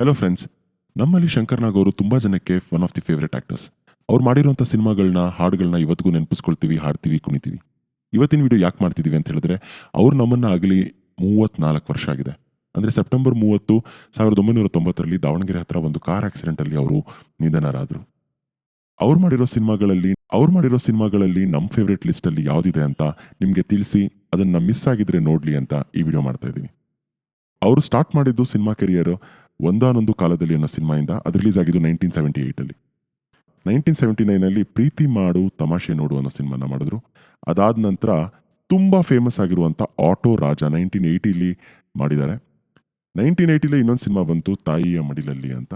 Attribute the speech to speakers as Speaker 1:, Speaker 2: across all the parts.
Speaker 1: Hello friends ನಮ್ಮಲ್ಲಿ ಶಂಕರ್ ನಾಗ್ ಅವರು ತುಂಬ ಜನಕ್ಕೆ one of the favourite actors ಅವ್ರು ಮಾಡಿರುವಂಥ ಸಿನಿಮಾಗಳನ್ನ ಹಾಡುಗಳನ್ನ ಇವತ್ತಿಗೂ ನೆನಪಿಸ್ಕೊಳ್ತೀವಿ, ಹಾಡ್ತೀವಿ, ಕುಣಿತೀವಿ. ಇವತ್ತಿನ ವಿಡಿಯೋ ಯಾಕೆ ಮಾಡ್ತಿದ್ದೀವಿ ಅಂತ ಹೇಳಿದ್ರೆ, ಅವ್ರು ನಮ್ಮನ್ನ ಆಗಲಿ ಮೂವತ್ತ್ನಾಲ್ಕು ವರ್ಷ ಆಗಿದೆ. ಅಂದರೆ ಸೆಪ್ಟೆಂಬರ್ ಮೂವತ್ತು ಸಾವಿರದ ಒಂಬೈನೂರ ತೊಂಬತ್ತರಲ್ಲಿ ದಾವಣಗೆರೆ ಹತ್ರ ಒಂದು ಕಾರ್ ಆಕ್ಸಿಡೆಂಟಲ್ಲಿ ಅವರು ನಿಧನರಾದರು. ಅವ್ರು ಮಾಡಿರೋ ಸಿನಿಮಾಗಳಲ್ಲಿ, ಅವ್ರು ಮಾಡಿರೋ ಸಿನಿಮಾಗಳಲ್ಲಿ ನಮ್ಮ ಫೇವ್ರೆಟ್ ಲಿಸ್ಟಲ್ಲಿ ಯಾವುದಿದೆ ಅಂತ ನಿಮಗೆ ತಿಳಿಸಿ, ಅದನ್ನು ಮಿಸ್ ಆಗಿದ್ರೆ ನೋಡಲಿ ಅಂತ ಈ ವಿಡಿಯೋ ಮಾಡ್ತಾ ಇದ್ದೀವಿ ಅವರು ಸ್ಟಾರ್ಟ್ ಮಾಡಿದ್ದು ಸಿನಿಮಾ ಕೆರಿಯರ್ ಒಂದಾನೊಂದು ಕಾಲದಲ್ಲಿ ಅನ್ನೋ ಸಿನಿಮಾಯಿಂದ ಅದು ರಿಲೀಸ್ ಆಗಿದ್ದು ನೈನ್ಟೀನ್ ಸೆವೆಂಟಿ ಏಯ್ಟಲ್ಲಿ. ನೈನ್ಟೀನ್ ಸೆವೆಂಟಿ ನೈನಲ್ಲಿ ಪ್ರೀತಿ ಮಾಡು ತಮಾಷೆ ನೋಡು ಅನ್ನೋ ಸಿನಿಮಾನ ಮಾಡಿದ್ರು. ಅದಾದ ನಂತರ ತುಂಬ ಫೇಮಸ್ ಆಗಿರುವಂಥ ಆಟೋ ರಾಜ ನೈನ್ಟೀನ್ ಏಯ್ಟಿಲಿ ಮಾಡಿದ್ದಾರೆ. ನೈನ್ಟೀನ್ ಏಯ್ಟಿಲೇ ಇನ್ನೊಂದು ಸಿನಿಮಾ ಬಂತು, ತಾಯಿಯ ಮಡಿಲಲ್ಲಿ ಅಂತ.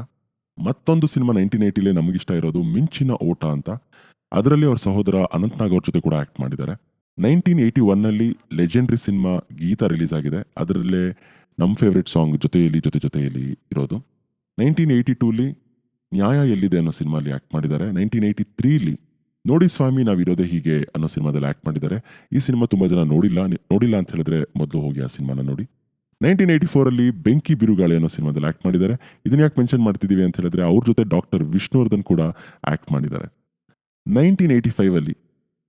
Speaker 1: ಮತ್ತೊಂದು ಸಿನಿಮಾ ನೈನ್ಟೀನ್ ಏಯ್ಟಿಲೇ ನಮಗಿಷ್ಟ ಇರೋದು ಮಿಂಚಿನ ಓಟ ಅಂತ. ಅದರಲ್ಲಿ ಅವ್ರ ಸಹೋದರ ಅನಂತ್ನಾಗ್ ಅವ್ರ ಜೊತೆ ಕೂಡ ಆ್ಯಕ್ಟ್ ಮಾಡಿದ್ದಾರೆ. ನೈನ್ಟೀನ್ ಏಯ್ಟಿ ಒನ್ನಲ್ಲಿ ಲೆಜೆಂಡ್ರಿ ಸಿನಿಮಾ ಗೀತಾ ರಿಲೀಸ್ ಆಗಿದೆ. ಅದರಲ್ಲೇ ನಮ್ಮ ಫೇವ್ರೆಟ್ ಸಾಂಗ್ ಜೊತೆಯಲ್ಲಿ, ಜೊತೆ ಜೊತೆಯಲ್ಲಿ ಇರೋದು. ನೈನ್ಟೀನ್ ಏಯ್ಟಿ ಟೂಲಿ ನ್ಯಾಯ ಎಲ್ಲಿದೆ ಅನ್ನೋ ಸಿನಿಮಾಲಿ ಆ್ಯಕ್ಟ್ ಮಾಡಿದ್ದಾರೆ. ನೈನ್ಟೀನ್ ಏಯ್ಟಿ ತ್ರೀಲಿ ನೋಡಿ ಸ್ವಾಮಿ ನಾವಿರೋದೇ ಹೀಗೆ ಅನ್ನೋ ಸಿನಿಮಾದಲ್ಲಿ ಆ್ಯಕ್ಟ್ ಮಾಡಿದ್ದಾರೆ. ಈ ಸಿನಿಮಾ ತುಂಬ ಜನ ನೋಡಿಲ್ಲ ನೋಡಿಲ್ಲ ಅಂತ ಹೇಳಿದ್ರೆ ಮೊದಲು ಹೋಗಿ ಆ ಸಿನಿಮಾನ ನೋಡಿ. ನೈನ್ಟೀನ್ ಏಯ್ಟಿ ಫೋರಲ್ಲಿ ಬೆಂಕಿ ಬಿರುಗಾಳಿ ಅನ್ನೋ ಸಿನಿಮಾದಲ್ಲಿ ಆ್ಯಕ್ಟ್ ಮಾಡಿದ್ದಾರೆ. ಇದನ್ನ ಯಾಕೆ ಮೆನ್ಷನ್ ಮಾಡ್ತಿದ್ದೀವಿ ಅಂತ ಹೇಳಿದ್ರೆ ಅವ್ರ ಜೊತೆ ಡಾಕ್ಟರ್ ವಿಷ್ಣುವರ್ಧನ್ ಕೂಡ ಆ್ಯಕ್ಟ್ ಮಾಡಿದ್ದಾರೆ. ನೈನ್ಟೀನ್ ಏಯ್ಟಿ ಫೈವಲ್ಲಿ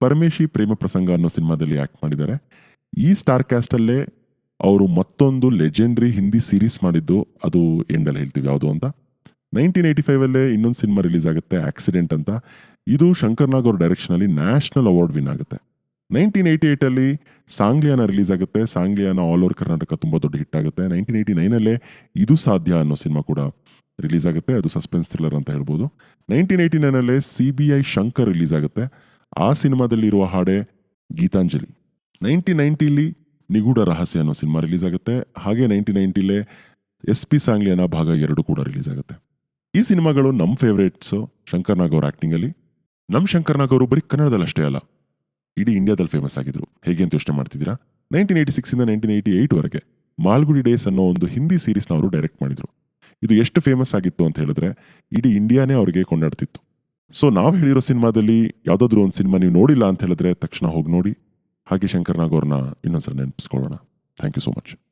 Speaker 1: ಪರಮೇಶಿ ಪ್ರೇಮ ಪ್ರಸಂಗ ಅನ್ನೋ ಸಿನಿಮಾದಲ್ಲಿ ಆ್ಯಕ್ಟ್ ಮಾಡಿದ್ದಾರೆ. ಈ ಸ್ಟಾರ್ ಕ್ಯಾಸ್ಟಲ್ಲೇ ಅವರು ಮತ್ತೊಂದು ಲೆಜೆಂಡ್ರಿ ಹಿಂದಿ ಸೀರೀಸ್ ಮಾಡಿದ್ದು, ಅದು ಎಂಡಲ್ಲಿ ಹೇಳ್ತೀವಿ, ಯಾವುದು ಅಂತ? ನೈನ್ಟೀನ್ ಏಯ್ಟಿ ಫೈವಲ್ಲೇ ಇನ್ನೊಂದು ಸಿನಿಮಾ ರಿಲೀಸ್ ಆಗುತ್ತೆ, ಆಕ್ಸಿಡೆಂಟ್ ಅಂತ. ಇದು ಶಂಕರ್ ನಾಗ್ ಅವ್ರ ಡೈರೆಕ್ಷನಲ್ಲಿ ನ್ಯಾಷನಲ್ ಅವಾರ್ಡ್ ವಿನ್ ಆಗುತ್ತೆ. ನೈನ್ಟೀನ್ ಏಯ್ಟಿ ಏಯ್ಟಲ್ಲಿ ಸಾಂಗ್ಲಿಯಾನ ರಿಲೀಸ್ ಆಗುತ್ತೆ. ಸಾಂಗ್ಲಿಯಾನ ಆಲ್ ಓವರ್ ಕರ್ನಾಟಕ ತುಂಬ ದೊಡ್ಡ ಹಿಟ್ ಆಗುತ್ತೆ. ನೈನ್ಟೀನ್ ಏಯ್ಟಿ ನೈನಲ್ಲೇ ಇದು ಸಾಧ್ಯ ಅನ್ನೋ ಸಿನಿಮಾ ಕೂಡ ರಿಲೀಸ್ ಆಗುತ್ತೆ. ಅದು ಸಸ್ಪೆನ್ಸ್ ಥ್ರಿಲ್ಲರ್ ಅಂತ ಹೇಳ್ಬೋದು. Nineteen eighty ನೈನಲ್ಲೇ C B I Shankar release ಆಗುತ್ತೆ. ಆ ಸಿನಿಮಾದಲ್ಲಿರುವ ಹಾಡೆ ಗೀತಾಂಜಲಿ. ನೈನ್ಟೀನ್ ನೈಂಟಿಲಿ ನಿಗೂಢ ರಹಸ್ಯ ಅನ್ನೋ ಸಿನಿಮಾ ರಿಲೀಸ್ ಆಗುತ್ತೆ. ಹಾಗೆ ನೈನ್ಟೀನ್ ನೈಂಟಿಲೇ ಎಸ್ ಪಿ ಸಾಂಗ್ಲಿಯನ ಭಾಗ ಎರಡು ಕೂಡ ರಿಲೀಸ್ ಆಗುತ್ತೆ. ಈ ಸಿನಿಮಾಗಳು ನಮ್ಮ ಫೇವ್ರೇಟ್ಸು ಶಂಕರ್ ನಾಗ್ ಅವ್ರ ಆ್ಯಕ್ಟಿಂಗಲ್ಲಿ ನಮ್ಮ ಶಂಕರ್ ನಾಗ್ ಅವರು ಬರೀ ಕನ್ನಡದಲ್ಲಿ ಅಷ್ಟೇ ಅಲ್ಲ. ಇಡೀ ಇಂಡಿಯಾದಲ್ಲಿ ಫೇಮಸ್ ಆಗಿದ್ರು. ಹೇಗೆ ಅಂತ ಯೋಚನೆ ಮಾಡ್ತಿದ್ದೀರಾ? ನೈನ್ಟೀನ್ ಏಯ್ಟಿ ಸಿಕ್ಸಿಂದ ನೈನ್ಟೀನ್ ಏಯ್ಟಿ ವರೆಗೆ ಮಾಲ್ಗುಡಿ ಡೇಸ್ ಅನ್ನೋ ಒಂದು ಹಿಂದಿ ಸೀರೀಸ್ನ ಅವರು ಡೈರೆಕ್ಟ್ ಮಾಡಿದ್ರು. ಇದು ಎಷ್ಟು ಫೇಮಸ್ ಆಗಿತ್ತು ಅಂತ ಹೇಳಿದ್ರೆ ಇಡೀ ಇಂಡಿಯಾನೇ ಅವರಿಗೆ ಕೊಂಡಾಡ್ತಿತ್ತು. ಸೊ ನಾವು ಹೇಳಿರೋ ಸಿನಿಮಾದಲ್ಲಿ ಯಾವುದಾದ್ರೂ ಒಂದು ಸಿನಿಮಾ ನೀವು ನೋಡಿಲ್ಲ ಅಂತ ಹೇಳಿದ್ರೆ ತಕ್ಷಣ ಹೋಗಿ ನೋಡಿ. ಹಾಗೆ ಶಂಕರ್ ನಾಗ್ ಅವ್ರನ್ನ ಇನ್ನೊಂದ್ಸಲ ನೆನಪಿಸ್ಕೊಳ್ಳೋಣ. Thank you so much